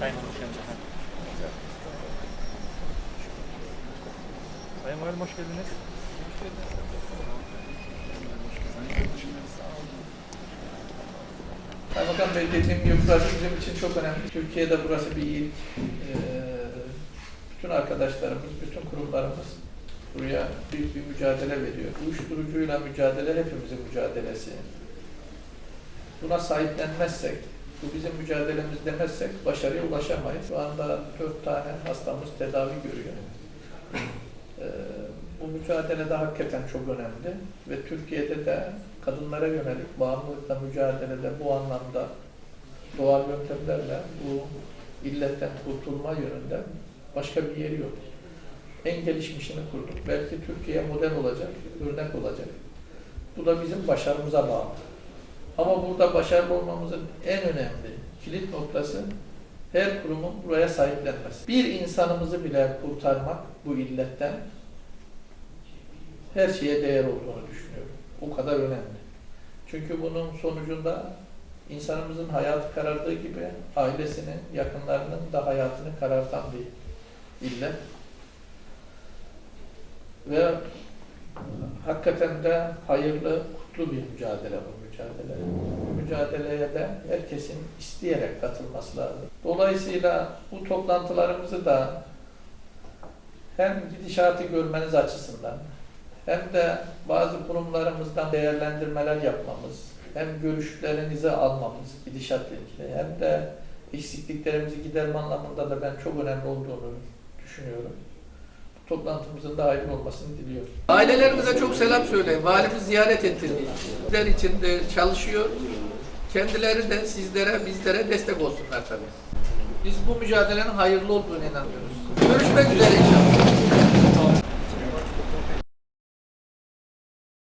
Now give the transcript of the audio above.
Sayın Başkanım. Sayın Valim hoş geldiniz. Kaymakam Bey dediğim gibi burası bizim için çok önemli. Türkiye'de burası bir ilk. Ee, bütün arkadaşlarımız, bütün kurumlarımız buraya büyük bir mücadele veriyor. Uyuşturucuyla mücadele hepimizin mücadelesi. Buna sahiplenmezsek, bu bizim mücadelemiz demezsek başarıya ulaşamayız. Şu anda dört tane hastamız tedavi görüyor. Ee, bu mücadele de hakikaten çok önemli ve Türkiye'de de kadınlara yönelik bağımlılıkla mücadelede bu anlamda doğal yöntemlerle bu illetten kurtulma yönünde başka bir yeri yok. En gelişmişini kurduk. Belki Türkiye model olacak, örnek olacak. Bu da bizim başarımıza bağlı. Ama burada başarılı olmamızın en önemli kilit noktası her kurumun buraya sahiplenmesi. Bir insanımızı bile kurtarmak bu illetten her şeye değer olduğunu düşünüyorum. O kadar önemli. Çünkü bunun sonucunda insanımızın hayatı karardığı gibi ailesinin, yakınlarının da hayatını karartan bir illet. Ve hakikaten de hayırlı, kutlu bir mücadele bu mücadele. Mücadeleye de herkesin isteyerek katılması lazım. Dolayısıyla bu toplantılarımızı da hem gidişatı görmeniz açısından hem de bazı kurumlarımızdan değerlendirmeler yapmamız, hem görüşlerinizi almamız gidişatla ilgili hem de eksikliklerimizi giderme anlamında da ben çok önemli olduğunu düşünüyorum. Bu toplantımızın da hayırlı olmasını diliyorum. Ailelerimize çok selam söyleyin. Valimiz ziyaret etti. Bizler için de çalışıyor. Kendileri de sizlere, bizlere destek olsunlar tabii. Biz bu mücadelenin hayırlı olduğunu inanıyoruz. Görüşmek üzere inşallah.